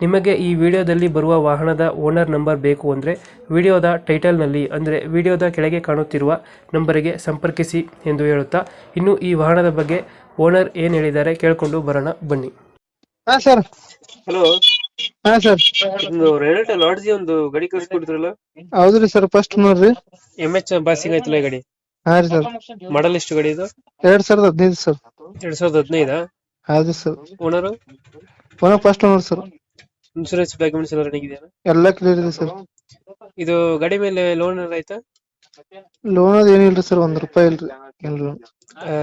ನಿಮಗೆ ಈ ವಿಡಿಯೋದಲ್ಲಿ ಬರುವ ವಾಹನದ ಓನರ್ ನಂಬರ್ ಬೇಕು ಅಂದರೆ ವಿಡಿಯೋದ ಟೈಟಲ್ನಲ್ಲಿ ಅಂದರೆ ವಿಡಿಯೋದ ಕೆಳಗೆ ಕಾಣುತ್ತಿರುವ ನಂಬರಿಗೆ ಸಂಪರ್ಕಿಸಿ ಎಂದು ಹೇಳುತ್ತಾ ಇನ್ನು ಈ ವಾಹನದ ಬಗ್ಗೆ ಓನರ್ ಏನು ಹೇಳಿದ್ದಾರೆ ಕೇಳಿಕೊಂಡು ಬರೋಣ ಬನ್ನಿ. ಹಾ ಸರ್ ಹಲೋ ಹಾ ಸರ್ ಒಂದು ರೆನಾಲ್ಟ್ ಲಾಡ್ಜಿ ಒಂದು ಗಾಡಿ ಕಳಿಸ್ಕೊಡ್ತಿರಲ್ಲ? ಹೌದ್ರಿ ಸರ್ ಫಸ್ಟ್ ನೋಡ್ರಿ ಎಂ ಎಚ್ ಬಾಸಿಂಗ್ ಆಯ್ತಲ್ಲ ಗಡಿ ಗಾಡಿ? ಹಾ ರೀ ಸರ್ ಮಾಡಲ್ ಎಷ್ಟು ಗಾಡಿ ಇದು? ಎರಡ್ ಸಾವಿರದ ಹದಿನೈದು ಸರ್ ಎರಡ್ ಸಾವಿರದ ಹದಿನೈದಾ? ಹೌದು sir owner owner first owner sir insurance documents ಎಲ್ಲ ರನ್ನಿಂಗ್ ಇದೆಯಾ? ಎಲ್ಲ ಕ್ಲಿಯರ್ ಇದೆ ಸರ್. ಇದು ಗಾಡಿ ಮೇಲೆ ಲೋನ್ ಎಲ್ಲ ಆಯ್ತಾ? ಲೋನ್ ಅದ್ ಏನಿಲ್ರಿ ಸರ್ ಒಂದ್ ರೂಪಾಯಿ ಇಲ್ರಿ ಏನ್ ಲೋನ್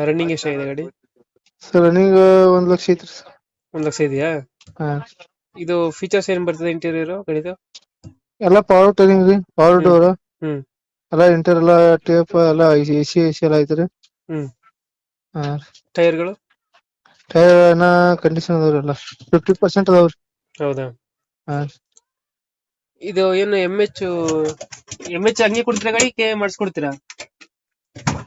ರನ್ನಿಂಗ್ ಎಷ್ಟಾಗಿದೆ ಗಾಡಿ? ಸರ್ ರನ್ನಿಂಗ್ ಒಂದ್ ಲಕ್ಷ ಐತ್ರಿ ಸರ್. ಒಂದ್ ಲಕ್ಷ ಇದೆಯಾ? ಹಾ. ಇದು ಫೀಚರ್ಸ್ ಏನ್ ಬರ್ತದೆ ಇಂಟೀರಿಯರ್ ಗಾಡಿದು? ಎಲ್ಲ ಪವರ್ ಟೈರಿಂಗ್ ರೀ ಪವರ್ ಡೋರ್ ಹ್ಮ್. ಎಲ್ಲ ಇಂಟರ್ ಎಲ್ಲ ಟೇಪ್ ಎಲ್ಲ ಎಸಿ ಎಸಿ ಎಲ್ಲ ಐತ್ರಿ. ಹ್ಮ್. ಹಾ. ಟೈರ್ಗಳು ಟೈರ್ ಕಂಡೀಷನ್ ಅದಾವ್ರಿ ಎಲ್ಲ. ಫಿಫ್ಟಿ ಪರ್ಸೆಂಟ್ ಅದಾವ್ರಿ. ಹೌದಾ? ಹಾ. ಇದು ಏನು ಎಂ ಎಚ್ ಎಂ ಎಚ್ ಹಂಗೆ ಕೊಡ್ತೀರಾ ಗಾಡಿ ಕೆ ಮಾಡಿಸ್ಕೊಡ್ತೀರಾ?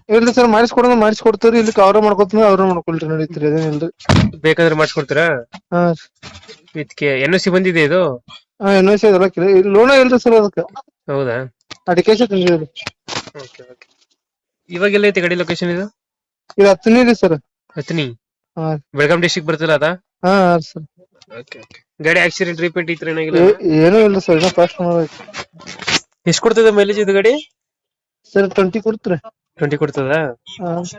ಇಲ್ರಿ ಸರ್ ಮಾಡಿಸ್ಕೊಡೋದು ಮಾಡಿಸ್ಕೊಡ್ತೀರಿ ಇಲ್ಲಿ ಕವರ್ ಮಾಡ್ಕೊತೀನಿ ಅವ್ರ ಮಾಡ್ಕೊಳ್ರಿ ನಡೀತೀರಿ ಅದೇನಿಲ್ರಿ ಬೇಕಾದ್ರೆ ಮಾಡಿಸ್ಕೊಡ್ತೀರಾ? ಹಾ. ಇದಕ್ಕೆ ಎನ್ ಸಿ ಬಂದಿದೆ ಇದು? ಹಾ ಎನ್ ಸಿ ಅದೆಲ್ಲ ಕೇಳಿ. ಲೋನ ಇಲ್ರಿ ಸರ್ ಅದಕ್ಕೆ. ಹೌದಾ? ಅಡಿಕೇಶನ್ ತಂದಿದ್ರಿ ಓಕೆ ಓಕೆ. ಇವಾಗೆಲ್ಲ ಐತೆ ಗಾಡಿ ಲೊಕೇಶನ್ ಇದು? ಇದು ಹತ್ತನೇ ರೀ ಸರ್. ಹತ್ನಿ ಹಾ. ಬೆಳಗಾಂ ಡಿಸ್ಟಿಕ್ ಬರ್ತಲ್ಲ ಅದಾ? ಹಾ ಸರ್. Okay okay. ಗಾಡಿ ಆಕ್ಸಿಡೆಂಟ್ ರಿಪೇಂಟ್ ಇತ್ತು ಏನಾಗಿಲ್ಲ? ಏನೂ ಇಲ್ಲ ಸರ್ ಇನ್ನ ಫಸ್ಟ್ ಎಷ್ಟು ಕೊಡ್ತದೆ ಮೈಲೇಜ್ ಇದು ಗಾಡಿ? ಸರ್ ಟ್ವೆಂಟಿ ಕೊಡ್ತೀರಿ. ಟ್ವೆಂಟಿ ಕೊಡ್ತದ? ಇಷ್ಟ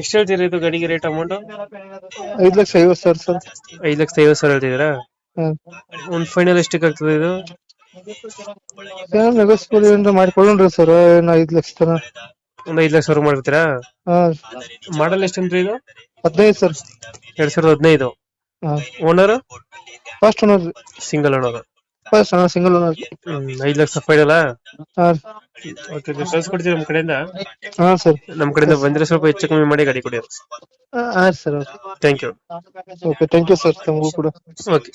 ಎಷ್ಟು ಹೇಳ್ತೀರಾ ಇದು ಗಾಡಿಗೆ ರೇಟ್ ಅಮೌಂಟ್ ಐದು ಲಕ್ಷ ಐವತ್ತು ಸಾವಿರ ಸರ್. ಐದು ಲಕ್ಷ ಐವತ್ತು ಸಾವಿರ ಹೇಳ್ತಿದ್ದೀರಾ? ಒಂದ್ ಒಂದು ಫೈನಲ್ ಎಷ್ಟಕ್ಕೆ ಆಗ್ತದೆ ಇದು? ಏನ್ ನೆಗೋಸಿಯಬಲ್ ಏನ್ರ ಮಾಡಿ ಕೊಡೋಣ್ರಿ ಸರ್ ಏನು ಐದು ಲಕ್ಷ ತರ ಒಂದು ಐದು ಲಕ್ಷ ಸಾವಿರ ಮಾಡ್ತೀರಾ ಹಾ. ಮಾಡಲ್ ಎಷ್ಟಂದ್ರೆ ಇದು? ಹದಿನೈದು ಸರ್. ಎರಡ್ ಸಾವಿರದ ಹದಿನೈದು. ಹಾ owner first owner single owner first owner single owner ಐದು ಲಕ್ಷ ಫೈನಲ್ ಸರ್ ಓಕೆ ಕಳ್ಸ್ಕೊಡ್ತೀವಿ ನಮ್ಮ ಕಡೆಯಿಂದ? ಹಾ ಸರ್. ನಮ್ಮ ಕಡೆಯಿಂದ ಬಂದ್ರೆ ಸ್ವಲ್ಪ ಹೆಚ್ಚು ಕಮ್ಮಿ ಮಾಡಿ ಗಾಡಿ ಕೊಡಿ. ಹಾ sir thank you okay thank you sir ತಮಗೂ ಕೂಡ. ಓಕೆ